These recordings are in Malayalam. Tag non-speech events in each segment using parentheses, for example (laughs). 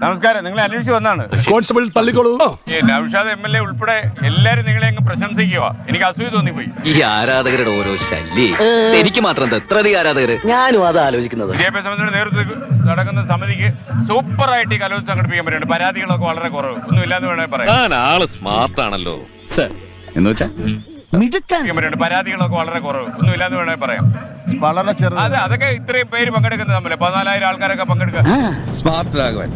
നമസ്കാരം നിങ്ങൾ അന്വേഷിച്ച് വന്നാണ്. കോൺസ്റ്റബിൾ തള്ളിക്കോളൂ. ഈ നൌഷാദ് എം എൽ എ ഉൾപ്പെടെ എല്ലാരും നിങ്ങളെ അങ്ങ് പ്രശംസിക്കുക. എനിക്ക് അസൂയ തോന്നിപ്പോയി. ഈ ആരാധകരുടെ ഓരോ ശല്യ. എനിക്ക് മാത്രം എന്താ ആരാധകർ ആരാധകര്? ഞാനും അത് ആലോചിക്കുന്നത്. വിദ്യാഭ്യാസ മന്ത്രിയുടെ നേതൃത്വത്തിൽ നടക്കുന്ന സമിതിക്ക് സൂപ്പർ ആയിട്ട് ഈ കലോത്സവം സംഘടിപ്പിക്കാൻ പറ്റുന്നുണ്ട്. പരാതികളൊക്കെ വളരെ കുറവ്. ഒന്നും ഇല്ലാന്ന് വേണമെങ്കിൽ പറയാം ആൾ സ്മാർട്ട് ആണല്ലോ എന്ന് വെച്ചാ? പറ്റുന്നുണ്ട്. പരാതികളൊക്കെ വളരെ കുറവ്. ഒന്നും ഇല്ലാന്ന് വേണമെങ്കിൽ പറയാം. വളരെ ചെറുത് അതെ അതൊക്കെ ഇത്രയും പേര് പങ്കെടുക്കുന്നത് തമ്മിൽ പതിനാലായിരം ആൾക്കാരൊക്കെ പങ്കെടുക്കാൻ സ്മാർട്ട് രാഘവൻ.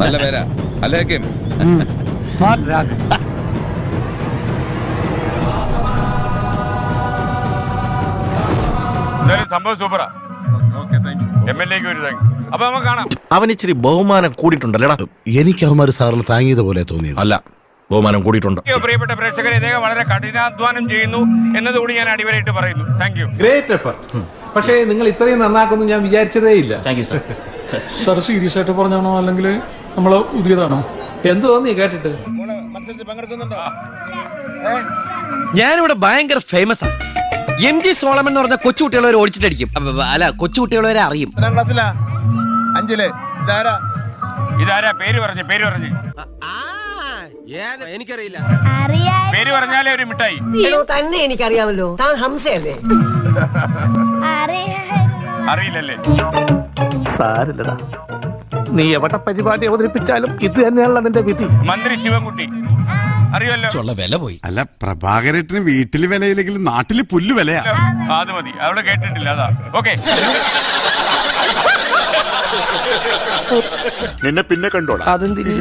നല്ല പേരാ. അല്ലേ കിം എന്തായാലും സംഭവം സൂപ്പറാ. എം എൽ എക്ക് ഒരു താങ്ക് അപ്പൊ നമുക്ക് കാണാം. അവൻ ഇച്ചിരി ബഹുമാനം കൂടിയിട്ടുണ്ടല്ലേടാ? എനിക്ക് അവന്മാര് സാറിന് താങ്ങിയത് പോലെ തോന്നി അല്ല ബഹുമാനം കൂടിയിട്ടുണ്ട്. പ്രിയപ്പെട്ട പ്രേക്ഷകരെ ഇദ്ദേഹം വളരെ കഠിനാധ്വാനം ചെയ്യുന്നു എന്നതുകൂടി ഞാൻ അടിവരായിട്ട് പറയുന്നു. താങ്ക് യു ഗ്രേറ്റ് എഫർട്ട് പക്ഷേ നിങ്ങൾ ഇത്രയും നന്നാക്കുന്നു ഞാൻ വിചാരിച്ചതേ ഇല്ല (laughs) സർ സീരിയസ് ആയിട്ട് പറഞ്ഞാണോ? അല്ലെങ്കിൽ നമ്മൾ പുതിയതാണോ എന്ത് തോന്നി കേട്ടിട്ട്? ഞാനിവിടെ ഭയങ്കര ഫേമസ് ആണ് എം ജി സോളമൻ എന്ന് പറഞ്ഞ കൊച്ചുകുട്ടികളെ ഓടിച്ചിട്ടടിക്കും. അപ്പ- അല്ല കൊച്ചുകുട്ടികളെ അറിയും. ക്ലാസ്സിലാ? അഞ്ചിൽ. ഇതാരാ? ഇതാരാ? പേര് പറഞ്ഞു പേര് പറഞ്ഞു. എനിക്കറിയില്ല. പേര് പറഞ്ഞാലേ ഒരു മിഠായി. തന്നെ എനിക്കറിയാമല്ലോ. താൻ ഹംസയല്ലേ? അറിയില്ലല്ലേ? സാരില്ലടാ. നീ എവിടെ പരിപാടി അവതരിപ്പിച്ചാലും ഇത് തന്നെയാണല്ലോ നിന്റെ വിധി. മന്ത്രി ശിവൻകുട്ടി അറിയുമല്ലോ? വില പോയി. അല്ല പ്രഭാകരേട്ടന് വീട്ടിൽ വിലയില്ലെങ്കിലും നാട്ടിൽ പുല്ല് വിലയാ. അത് മതി. അവിടെ കേട്ടിട്ടില്ല അതാ. ഓക്കെ. നിന്നെ പിന്നെ കണ്ടോളാം. അതെന്തിന്?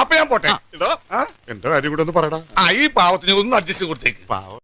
അപ്പൊ ഞാൻ പോട്ടെ. എന്റെ കാര്യം കൂടെ ഒന്ന് പറയടാ ആ ഈ പാവത്തിന് ഒന്ന് അഡ്ജസ്റ്റ് കൊടുത്തേക്ക്. പാവം.